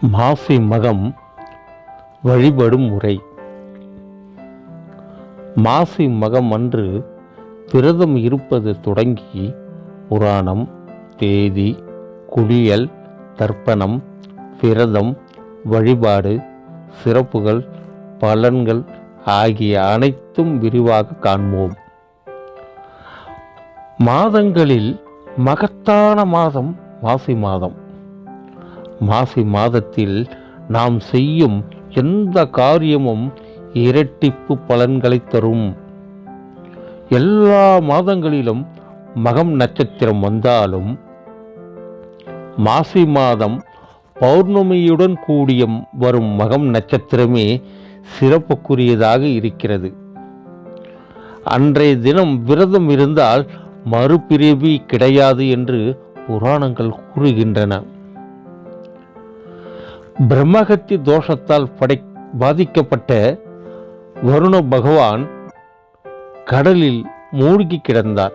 மாசி மகம் வழிபடும் முறை. மாசி மகம் அன்று விரதம் இருப்பது தொடங்கி புராணம் தேதி குளியல் தர்ப்பணம் விரதம் வழிபாடு சிறப்புகள் பலன்கள் ஆகிய அனைத்தும் விரிவாக காண்போம். மாதங்களில் மகத்தான மாதம் மாசி மாதம். மாசி மாதத்தில் நாம் செய்யும் எந்த காரியமும் இரட்டிப்பு பலன்களை தரும். எல்லா மாதங்களிலும் மகம் நட்சத்திரம் வந்தாலும் மாசி மாதம் பௌர்ணமியுடன் கூடிய வரும் மகம் நட்சத்திரமே சிறப்புக்குரியதாக இருக்கிறது. அன்றைய தினம் விரதம் இருந்தால் மறுபிறவி கிடையாது என்று புராணங்கள் கூறுகின்றன. பிரம்மகத்தி தோஷத்தால் படை பாதிக்கப்பட்ட வருண பகவான் கடலில் மூழ்கி கிடந்தார்.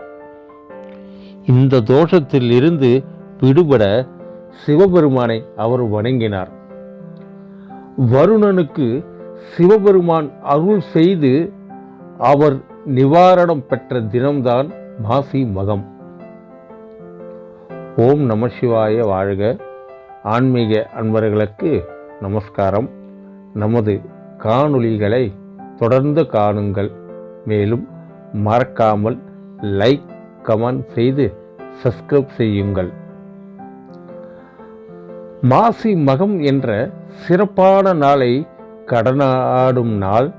இந்த தோஷத்தில் இருந்து விடுபட சிவபெருமானை அவர் வணங்கினார். வருணனுக்கு சிவபெருமான் அருள் செய்து அவர் நிவாரணம் பெற்ற தினம்தான் மாசி மகம். ஓம் நம சிவாய வாழ்க. ஆன்மீக அன்பர்களுக்கு நமஸ்காரம். நமது காணொளிகளை தொடர்ந்து காணுங்கள். மேலும் மறக்காமல் லைக் கமெண்ட் செய்து சப்ஸ்கிரைப் செய்யுங்கள். மாசி மகம் என்ற சிறப்பான நாளை கடனாடும் நாள்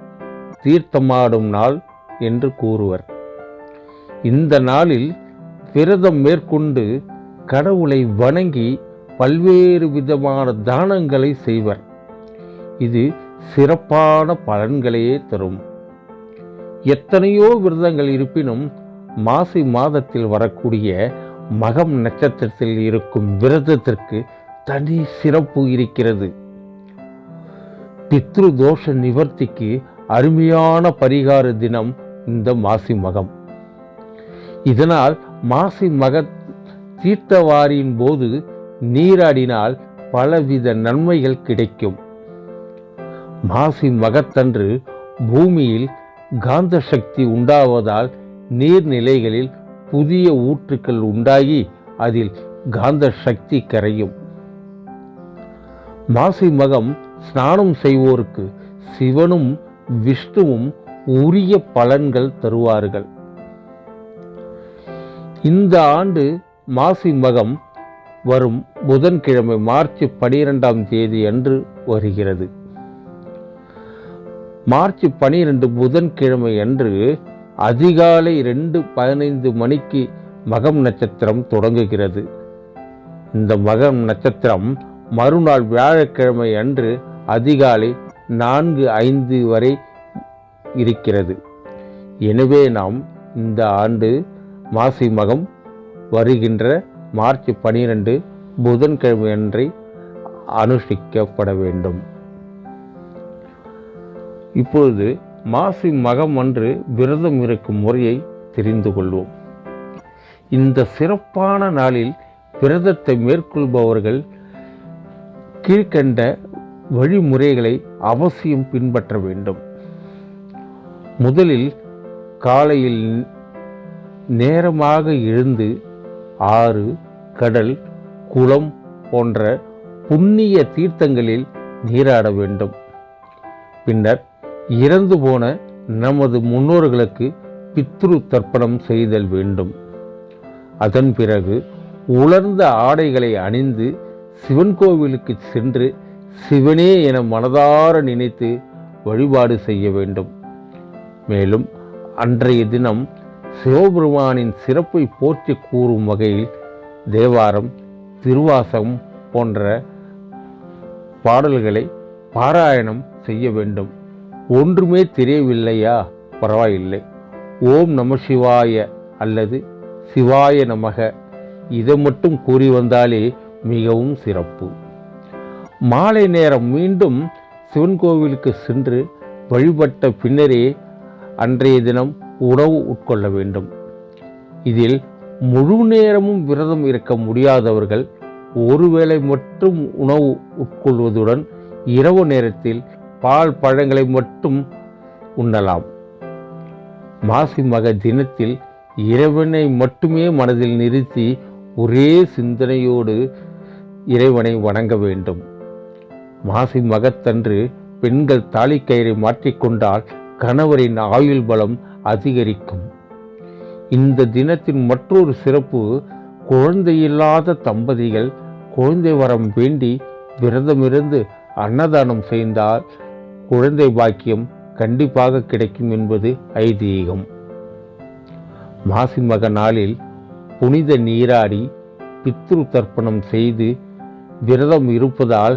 தீர்த்தமாடும் நாள் என்று கூறுவர். இந்த நாளில் விரதம் மேற்கொண்டு கடவுளை வணங்கி பல்வேறு விதமான தானங்களை செய்வர். இது சிறப்பான பலன்களையே தரும். எத்தனையோ விரதங்கள் இருப்பினும் மாசி மாதத்தில் வரக்கூடிய மகம் நட்சத்திரத்தில் இருக்கும் விரதத்திற்கு தனி சிறப்பு இருக்கிறது. பித்ரு தோஷ நிவர்த்திக்கு அருமையான பரிகார தினம் இந்த மாசி மகம். இதனால் மாசி மக தீர்த்தவாரியின் போது நீராடினால் பலவித நன்மைகள் கிடைக்கும். மாசி மகத்தன்று பூமியில் காந்த சக்தி உண்டாவதால் நீர்நிலைகளில் புதிய ஊற்றுக்கள் உண்டாகி அதில் காந்த சக்தி கரையும். மாசி மகம் ஸ்நானம் செய்வோருக்கு சிவனும் விஷ்ணுவும் உரிய பலன்கள் தருவார்கள். இந்த ஆண்டு மாசி மகம் வரும் புதன்கிழமை மார்ச் பனிரெண்டாம் தேதி அன்று வருகிறது. மார்ச் பனிரெண்டு புதன்கிழமை அன்று அதிகாலை ரெண்டு பதினைந்து மணிக்கு மகம் நட்சத்திரம் தொடங்குகிறது. இந்த மகம் நட்சத்திரம் மறுநாள் வியாழக்கிழமை அன்று அதிகாலை நான்கு ஐந்து வரை இருக்கிறது. எனவே நாம் இந்த ஆண்டு மாசி மகம் வருகின்ற மார்ச் பனிரெண்டு புதன்கிழமையன்றி அனுஷ்டிக்கப்பட வேண்டும். இப்பொழுது மாசி மகம் அன்று விரதம் இருக்கும் முறையை தெரிந்து கொள்வோம். இந்த சிறப்பான நாளில் விரதத்தை மேற்கொள்பவர்கள் கீழ்கண்ட வழிமுறைகளை அவசியம் பின்பற்ற வேண்டும். முதலில் காலையில் நேரமாக எழுந்து ஆறு கடல் குளம் போன்ற புண்ணிய தீர்த்தங்களில் நீராட வேண்டும். பின்னர் இறந்து போன நமது முன்னோர்களுக்கு பித்ரு தர்ப்பணம் செய்தல் வேண்டும். அதன் பிறகு உலர்ந்த ஆடைகளை அணிந்து சிவன் கோவிலுக்கு சென்று சிவனே என மனதார நினைத்து வழிபாடு செய்ய வேண்டும். மேலும் அன்றைய தினம் சிவபெருமானின் சிறப்பை போற்றி கூறும் வகையில் தேவாரம் திருவாசகம் போன்ற பாடல்களை பாராயணம் செய்ய வேண்டும். ஒன்றுமே தெரியவில்லையா? பரவாயில்லை. ஓம் நம சிவாய அல்லது சிவாய நமக. இதை மட்டும் கூறி வந்தாலே மிகவும் சிறப்பு. மாலை நேரம் மீண்டும் சிவன் கோவிலுக்கு சென்று வழிபட்ட பின்னரே அன்றைய தினம் உணவு உட்கொள்ள வேண்டும். இதில் முழு நேரமும் விரதம் இருக்க முடியாதவர்கள் ஒருவேளை மட்டும் உணவு உட்கொள்வதுடன் இரவு நேரத்தில் பால் பழங்களை மட்டும் உண்ணலாம். மாசி மக தினத்தில் இறைவனை மட்டுமே மனதில் நிறுத்தி ஒரே சிந்தனையோடு இறைவனை வணங்க வேண்டும். மாசி மகத்தன்று பெண்கள் தாலிக்கயிறை மாற்றிக்கொண்டால் கணவரின் ஆயுள் பலம் அதிகரிக்கும். இந்த தினத்தின் மற்றொரு சிறப்பு குழந்தையில்லாத தம்பதிகள் குழந்தை வரம் வேண்டி விரதமிருந்து அன்னதானம் செய்தால் குழந்தை பாக்கியம் கண்டிப்பாக கிடைக்கும் என்பது ஐதீகம். மாசி மக நாளில் புனித நீராடி பித்ரு தர்ப்பணம் செய்து விரதம் இருப்பதால்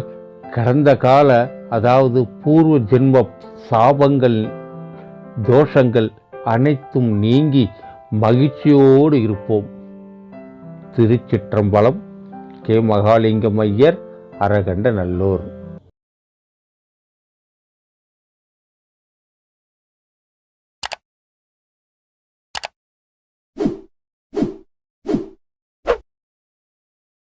கடந்த கால அதாவது பூர்வ ஜென்ம சாபங்கள் தோஷங்கள் அனைத்தும் நீங்கி மகிழ்ச்சியோடு இருப்போம். திருச்சிற்றம்பலம் கே. மகாலிங்கம் ஐயர் அரகண்ட நல்லூர்.